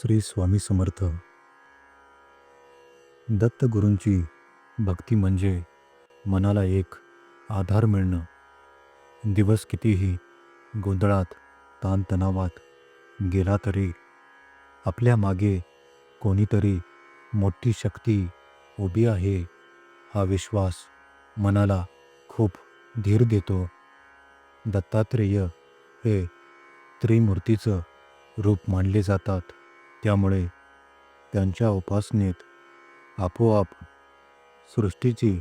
श्री स्वामी समर्थ. दत्तगुरूंची भक्ती म्हणजे मनाला एक आधार मिळणं. दिवस कितीही गोंधळात ताणतणावात गेला तरी आपल्या मागे कोणीतरी मोठी शक्ती उभी आहे हा विश्वास मनाला खूप धीर देतो. दत्तात्रेय हे त्रिमूर्तीचं रूप मानले जातात. त्यामुळे त्यांच्या उपासनेत आपोआप सृष्टीची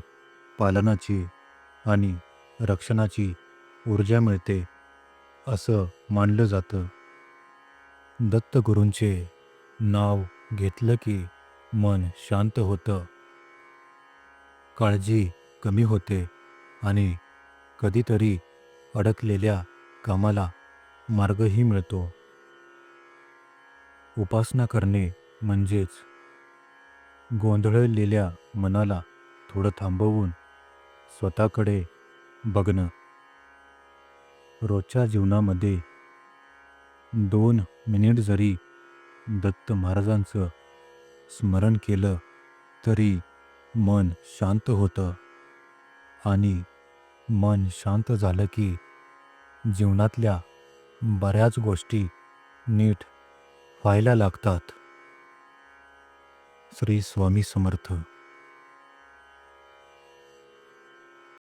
पालनाची आणि रक्षणाची ऊर्जा मिळते असं मानलं जातं. दत्तगुरूंचे नाव घेतलं की मन शांत होतं. काळजी कमी होते आणि कधीतरी अडकलेल्या कामाला मार्गही मिळतो. उपासना करणे म्हणजेच गोंधळलेल्या मनाला थोडं थांबवून स्वतःकडे बघणं. रोजच्या जीवनामध्ये दोन मिनिट जरी दत्त महाराजांचं स्मरण केलं तरी मन शांत होतं आणि मन शांत झालं की जीवनातल्या बऱ्याच गोष्टी नीट व्हायला लागतात. श्री स्वामी समर्थ.